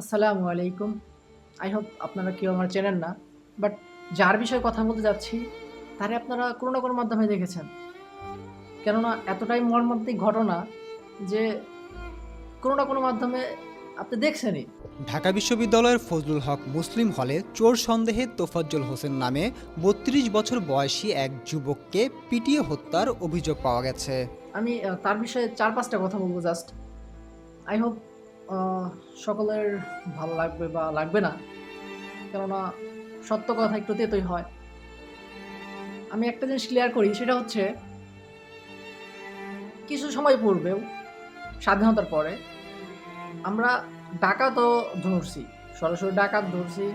আসসালামু আলাইকুম। I hope আপনারা কেউ আমার চেনেন না বাট যার বিষয়ে কথা বলতে যাচ্ছি তারে আপনারা কোনো না কোনো মাধ্যমে দেখেছেন। কেননা এতটাই মর্মান্তিক ঘটনা যে কোনো না কোনো মাধ্যমে আপনি দেখছেনই। ঢাকা বিশ্ববিদ্যালয়ের ফজলুল হক মুসলিম হলে চোর সন্দেহে তোফাজ্জল হোসেন নামে বত্রিশ বছর বয়সী এক যুবককে পিটিয়ে হত্যার অভিযোগ পাওয়া গেছে। আমি তার বিষয়ে চার পাঁচটা কথা বলব জাস্ট আই হোপ সকলের ভালো লাগবে বা লাগবে না। কেননা সত্য কথা একটু তেতই হয়। আমি একটা জিনিস ক্লিয়ার করি, সেটা হচ্ছে কিছু সময় পূর্বেও, স্বাধীনতার পরে, আমরা ডাকাতও ধরছি। সরাসরি ডাকাত ধরছি।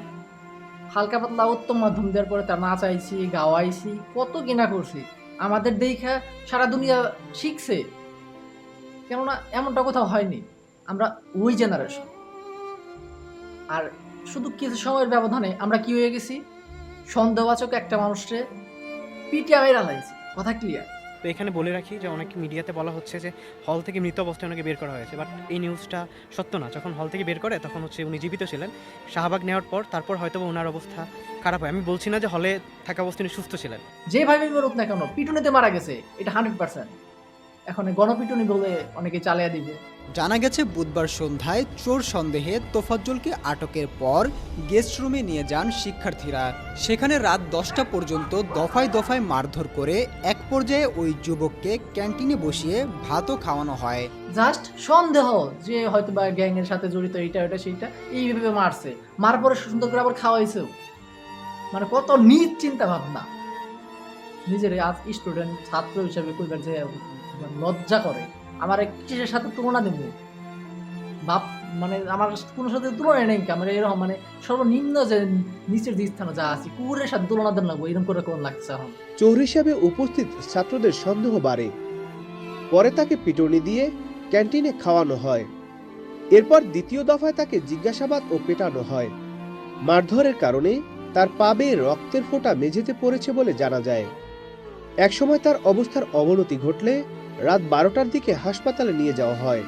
হালকা পাতলা উত্তম মাধ্যম দেওয়ার পরে তা নাচাইছি, গাওয়াইছি, কত কিনা করছি। আমাদের দেখা সারা দুনিয়া শিখছে। কেননা এমনটা কোথাও হয়নি। আমরা ওই জেনারেশন আর শুধু কিছু সময়ের ব্যবধানে আমরা কি হয়ে গেছি? সন্দেহবাচক একটা মানুষকে পিটিয়া মেরা লাইছি কথা ক্লিয়ার তো এখানে বলে রাখি যে অনেক মিডিয়াতে বলা হচ্ছে যে হল থেকে মৃত অবস্থায় ওনাকে বের করা হয়েছে। বাট এই নিউজটা সত্য না। যখন হল থেকে বের করে তখন হচ্ছে উনি জীবিত ছিলেন। শাহবাগ নেওয়ার পর তারপর হয়তো ওনার অবস্থা খারাপ হয়। আমি বলছি না যে হলে থাকা অবস্থায় উনি সুস্থ ছিলেন। যেভাবে মরুক না কেন পিটুনিতে মারা গেছে। এটা হান্ড্রেড পার্সেন্ট এখন গণপিটুনি বলে অনেকে চালিয়ে দিবে। জানা গেছে বুধবার সন্ধ্যায় চোর সন্দেহে তোফাজ্জলকে আটকের পর গেস্ট রুমে নিয়ে যান শিক্ষার্থীরা। সেখানে রাত দশটা পর্যন্ত দফায় দফায় মারধর করে এক পর্যায়ে ওই যুবককে ক্যান্টিনে বসিয়ে ভাতও খাওয়ানো হয়। জাস্ট সন্দেহ যে হয়তো বা গ্যাংয়ের সাথে জড়িত এটা ওটা সেইটা এইভাবে মারছে। মার পরে সুন্দর করে আবার খাওয়াইছেও। মানে কত নিজ চিন্তা ভাবনা নিজের আজ স্টুডেন্ট ছাত্র হিসেবে কইবার যে লজ্জা করে, আমার কিসের সাথে তুলনা দেব? বাপ মানে আমার কোনো সাথে তুলনা নেই আমার এরকম মানে সর্বনিম্ন যে নিচের যে স্থানে যা আছে, কুকুরের সাথে তুলনা দেন লাগবো এরকম করে কোন লাগছে এখন? চোর হিসাবে উপস্থিত ছাত্রদের সন্দেহ বাড়ে। পরে তাকে পিটুনি দিয়ে ক্যান্টিনে খাওয়ানো হয়। এরপর দ্বিতীয় দফায় তাকে জিজ্ঞাসাবাদ ও পেটানো হয়। মারধরের কারণে তার পাবে রক্তের ফোঁটা মেঝেতে পড়েছে বলে জানা যায়। একসময় তার অবস্থার অবনতি ঘটলে রাত বারোটার দিকে হাসপাতালে নিয়ে যাওয়া হয়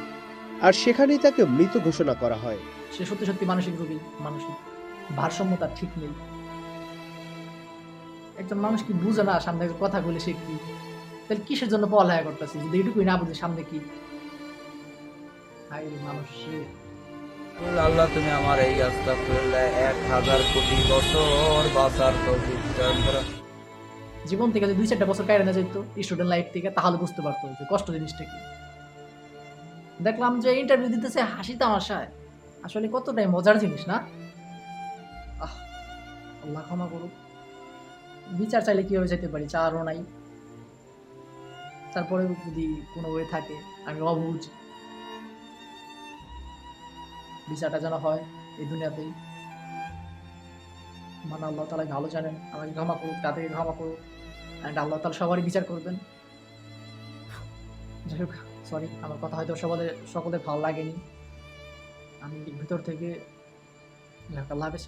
আর সেখানেই তাকে মৃত ঘোষণা করা হয়। সে সত্যি সত্যি মানসিক রোগী মানসিক ভারসাম্য তার ঠিক নেই। একজন মানুষ কি বুঝে না সামনে একটা কথা বলে সে কি? তাহলে কিসের জন্য পড়ালেখা করতেছি? যদি এইটুকুই না বুঝে সামনে কি? মানুষ। আল্লাহ তুমি আমার এই আস্তাগফিরুল্লাহ এক হাজার কোটি বছর বাঁচার করো। জীবন থেকে যদি দুই চারটা বছর কায়রা যেত স্টুডেন্ট লাইফ থেকে, তাহলে বুঝতে পারতো যে কষ্ট জিনিসটা কি। দেখলাম যে ইন্টারভিউ দিতেছে হাসি তামাশায়। আসলে কতটাই মজার জিনিস না? আল্লাহ ক্ষমা করুক। বিচার চাইলে কীভাবে যেতে পারি? চারও নাই। তারপরে যদি কোনো ওয়ে থাকে, আমি অবুঝ। বিচারটা যেন হয় এই দুনিয়াতেই। মানে আল্লাহ তালা ভালো জানেন, আমাকে ক্ষমা করুক, তাদেরকে ক্ষমা করুক। অ্যান্ড আল্লাহ তালা সবারই বিচার করবেন। যাই হোক সরি আমার কথা হয়তো সকলে সকলে ভালো লাগেনি। আমি ভিতর থেকে আল্লাহ হাফেজ।